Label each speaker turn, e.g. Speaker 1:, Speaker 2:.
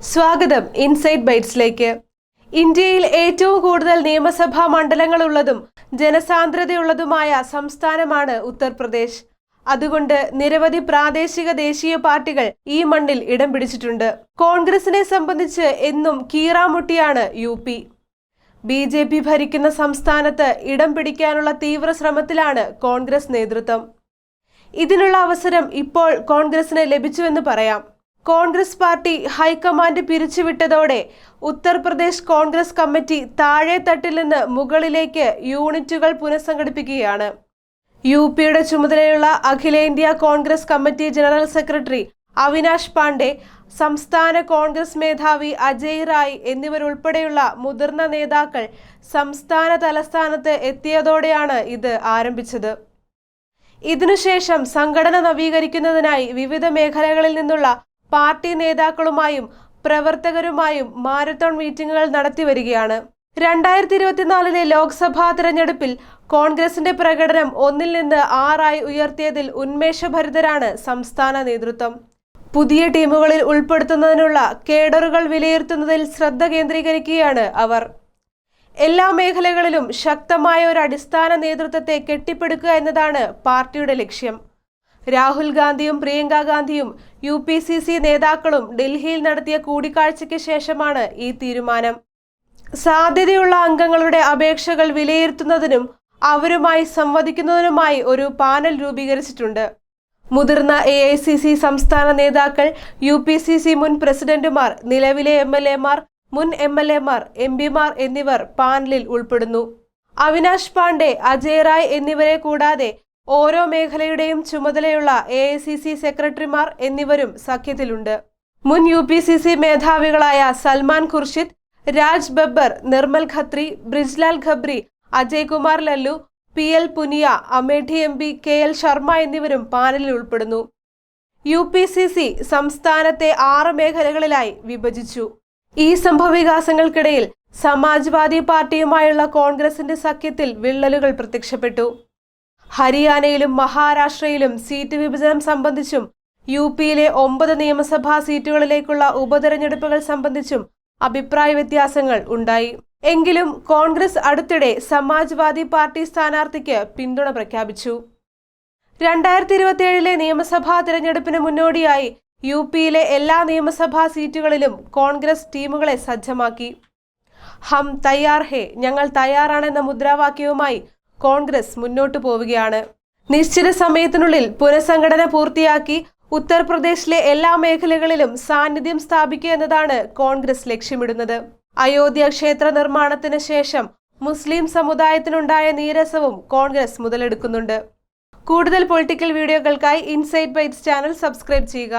Speaker 1: സ്വാഗതം ഇൻസൈഡ് ബൈറ്റ്സിലേക്ക്. ഇന്ത്യയിൽ ഏറ്റവും കൂടുതൽ നിയമസഭാ മണ്ഡലങ്ങളുള്ളതും ജനസാന്ദ്രതയുള്ളതുമായ സംസ്ഥാനമാണ് ഉത്തർപ്രദേശ്. അതുകൊണ്ട് നിരവധി പ്രാദേശിക ദേശീയ പാർട്ടികൾ ഈ മണ്ണിൽ ഇടം പിടിച്ചിട്ടുണ്ട്. കോൺഗ്രസിനെ സംബന്ധിച്ച് എന്നും കീറാമുട്ടിയാണ് U P. B J P ഭരിക്കുന്ന സംസ്ഥാനത്ത് ഇടം പിടിക്കാനുള്ള തീവ്ര ശ്രമത്തിലാണ് കോൺഗ്രസ് നേതൃത്വം. ഇതിനുള്ള അവസരം ഇപ്പോൾ കോൺഗ്രസിന് ലഭിച്ചുവെന്ന് പറയാം. കോൺഗ്രസ് പാർട്ടി ഹൈക്കമാൻഡ് പിരിച്ചുവിട്ടതോടെ ഉത്തർപ്രദേശ് കോൺഗ്രസ് കമ്മിറ്റി താഴെ തട്ടിൽ നിന്ന് മുകളിലേക്ക് യൂണിറ്റുകൾ പുനഃസംഘടിപ്പിക്കുകയാണ്. യു പിയുടെ ചുമതലയുള്ള അഖിലേന്ത്യാ Congress committee general secretary Avinash Pandey സംസ്ഥാന കോൺഗ്രസ് മേധാവി അജയ് റായ് എന്നിവരുൾപ്പെടെയുള്ള മുതിർന്ന നേതാക്കൾ സംസ്ഥാന തലസ്ഥാനത്ത് എത്തിയതോടെയാണ് ഇത് ആരംഭിച്ചത്. ഇതിനുശേഷം സംഘടന നവീകരിക്കുന്നതിനായി വിവിധ മേഖലകളിൽ നിന്നുള്ള പാർട്ടി നേതാക്കളുമായും പ്രവർത്തകരുമായും മാരത്തോൺ മീറ്റിംഗുകൾ നടത്തിവരികയാണ് രണ്ടായിരത്തി ഇരുപത്തിനാലിലെ ലോക്സഭാ തെരഞ്ഞെടുപ്പിൽ കോൺഗ്രസിന്റെ പ്രകടനം ഒന്നിൽ നിന്ന് ആറായി ഉയർത്തിയതിൽ ഉന്മേഷഭരിതരാണ് സംസ്ഥാന നേതൃത്വം. പുതിയ ടീമുകളിൽ ഉൾപ്പെടുത്തുന്നതിനുള്ള കേഡറുകൾ വിലയിരുത്തുന്നതിൽ ശ്രദ്ധ കേന്ദ്രീകരിക്കുകയാണ് അവർ. എല്ലാ മേഖലകളിലും ശക്തമായ ഒരു അടിസ്ഥാന നേതൃത്വത്തെ കെട്ടിപ്പടുക്കുക എന്നതാണ് പാർട്ടിയുടെ ലക്ഷ്യം. രാഹുൽ ഗാന്ധിയും പ്രിയങ്ക ഗാന്ധിയും യു പി സി സി നേതാക്കളും ഡൽഹിയിൽ നടത്തിയ കൂടിക്കാഴ്ചയ്ക്ക് ശേഷമാണ് ഈ തീരുമാനം. സാധ്യതയുള്ള അംഗങ്ങളുടെ അപേക്ഷകൾ വിലയിരുത്തുന്നതിനും അവരുമായി സംവദിക്കുന്നതിനുമായി ഒരു പാനൽ രൂപീകരിച്ചിട്ടുണ്ട്. മുതിർന്ന എ ഐ സി സി സംസ്ഥാന നേതാക്കൾ യു പി സി സി മുൻ പ്രസിഡന്റുമാർ നിലവിലെ എം എൽ എമാർ മുൻ എം എൽ എമാർ എം പിമാർ എന്നിവർ പാനലിൽ ഉൾപ്പെടുന്നു. അവിനാഷ് പാണ്ഡെ അജയ് റായ് എന്നിവരെ കൂടാതെ ഓരോ മേഖലയുടെയും ചുമതലയുള്ള എ ഐ സി സി സെക്രട്ടറിമാർ എന്നിവരും സഖ്യത്തിലുണ്ട്. മുൻ U P C C മേധാവികളായ Salman Khurshid Raj Babbar Nirmal Khatri Brijlal Khabri Ajay Kumar Lallu P L Punia Amethi M P K L Sharma എന്നിവരും പാനലിൽ ഉൾപ്പെടുന്നു. യു പി സി സി സംസ്ഥാനത്തെ ആറ് മേഖലകളിലായി വിഭജിച്ചു. ഈ സംഭവവികാസങ്ങൾക്കിടയിൽ സമാജ്വാദി പാർട്ടിയുമായുള്ള കോൺഗ്രസിന്റെ സഖ്യത്തിൽ വിള്ളലുകൾ പ്രത്യക്ഷപ്പെട്ടു. ഹരിയാനയിലും മഹാരാഷ്ട്രയിലും സീറ്റ് വിഭജനം സംബന്ധിച്ചും യു പിയിലെ ഒമ്പത് നിയമസഭാ സീറ്റുകളിലേക്കുള്ള ഉപതെരഞ്ഞെടുപ്പുകൾ സംബന്ധിച്ചും അഭിപ്രായ വ്യത്യാസങ്ങൾ ഉണ്ടായി. എങ്കിലും കോൺഗ്രസ് അടുത്തിടെ സമാജ്വാദി പാർട്ടി സ്ഥാനാർത്ഥിക്ക് പിന്തുണ പ്രഖ്യാപിച്ചു. രണ്ടായിരത്തി ഇരുപത്തിയേഴിലെ നിയമസഭാ തിരഞ്ഞെടുപ്പിന് മുന്നോടിയായി യു പിയിലെ എല്ലാ നിയമസഭാ സീറ്റുകളിലും കോൺഗ്രസ് ടീമുകളെ സജ്ജമാക്കി. ഹം തയ്യാർ ഹേ ഞങ്ങൾ തയ്യാറാണെന്ന മുദ്രാവാക്യവുമായി കോൺഗ്രസ് മുന്നോട്ടു പോവുകയാണ്. നിശ്ചിത സമയത്തിനുള്ളിൽ പുനഃസംഘടന പൂർത്തിയാക്കി ഉത്തർപ്രദേശിലെ എല്ലാ മേഖലകളിലും സാന്നിധ്യം സ്ഥാപിക്കുക എന്നതാണ് കോൺഗ്രസ് ലക്ഷ്യമിടുന്നത്. അയോധ്യ ക്ഷേത്ര നിർമ്മാണത്തിന് ശേഷം മുസ്ലിം സമുദായത്തിനുണ്ടായ നീരസവും കോൺഗ്രസ് മുതലെടുക്കുന്നുണ്ട്. കൂടുതൽ പൊളിറ്റിക്കൽ വീഡിയോകൾക്കായി ഇൻസൈറ്റ് ബൈറ്റ്സ് ചാനൽ സബ്സ്ക്രൈബ് ചെയ്യുക.